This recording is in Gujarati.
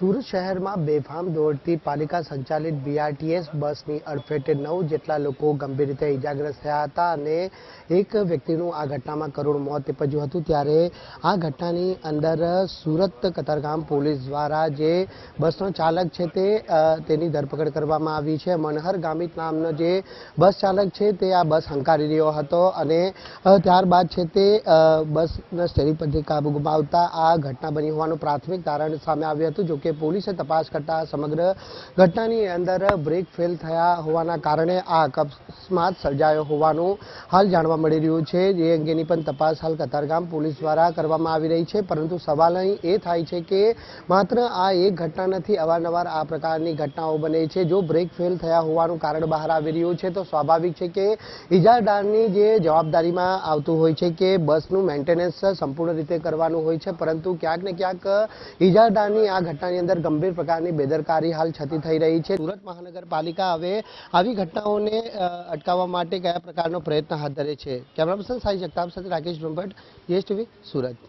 સુરત શહેરમાં બેફામ દોડતી પાલિકા સંચાલિત બીઆરટીએસ બસની અડફેટે નવ જેટલા લોકો ગંભીર રીતે ઇજાગ્રસ્ત થયા હતા અને એક વ્યક્તિનું આ ઘટનામાં કરુણ મોત નિપજ્યું હતું. ત્યારે આ ઘટનાની અંદર સુરત કતારગામ પોલીસ દ્વારા જે બસનો ચાલક છે તે તેની ધરપકડ કરવામાં આવી છે. મનહર ગામિત નામનો જે બસ ચાલક છે તે આ બસ હંકારી રહ્યો હતો અને ત્યારબાદ છે તે બસના સ્ટેરિંગ પરથી કાબુ ગુમાવતા આ ઘટના બની હોવાનું પ્રાથમિક તારણ સામે આવ્યું હતું, જોકે પોલીસે તપાસ કરતા સમગ્ર ઘટનાની અંદર બ્રેક ફેલ થયા હોવાના કારણે આ અકસ્માત સર્જાયો હોવાનું હાલ જાણવા મળી રહ્યું છે. જે અંગેની પણ તપાસ હાલ કતારગામ પોલીસ દ્વારા કરવામાં આવી રહી છે. પરંતુ સવાલ અહીં એ થાય છે કે માત્ર આ એક ઘટના નથી, અવારનવાર આ પ્રકારની ઘટનાઓ બને છે. જો બ્રેક ફેલ થયા હોવાનું કારણ બહાર આવી રહ્યું છે, તો સ્વાભાવિક છે કે ઇજાદારની જે જવાબદારીમાં આવતું હોય છે કે બસનું મેન્ટેનન્સ સંપૂર્ણ રીતે કરવાનું હોય છે. પરંતુ ક્યાંક ને ક્યાંક ઇજાદારની આ ઘટનાની અંદર ગંભીર પ્રકારની બેદરકારી હાલ છતી થઈ રહી છે. સુરત મહાનગરપાલિકા હવે આવી ઘટનાઓને અટકાવવા માટે કયા પ્રકારનો પ્રયત્ન હાથ ધરે છે? કેમેરા પર્સન સાઈ જગતાપ સાથે રાકેશ બ્રહ્મભટ્ટ ટીવી સુરત.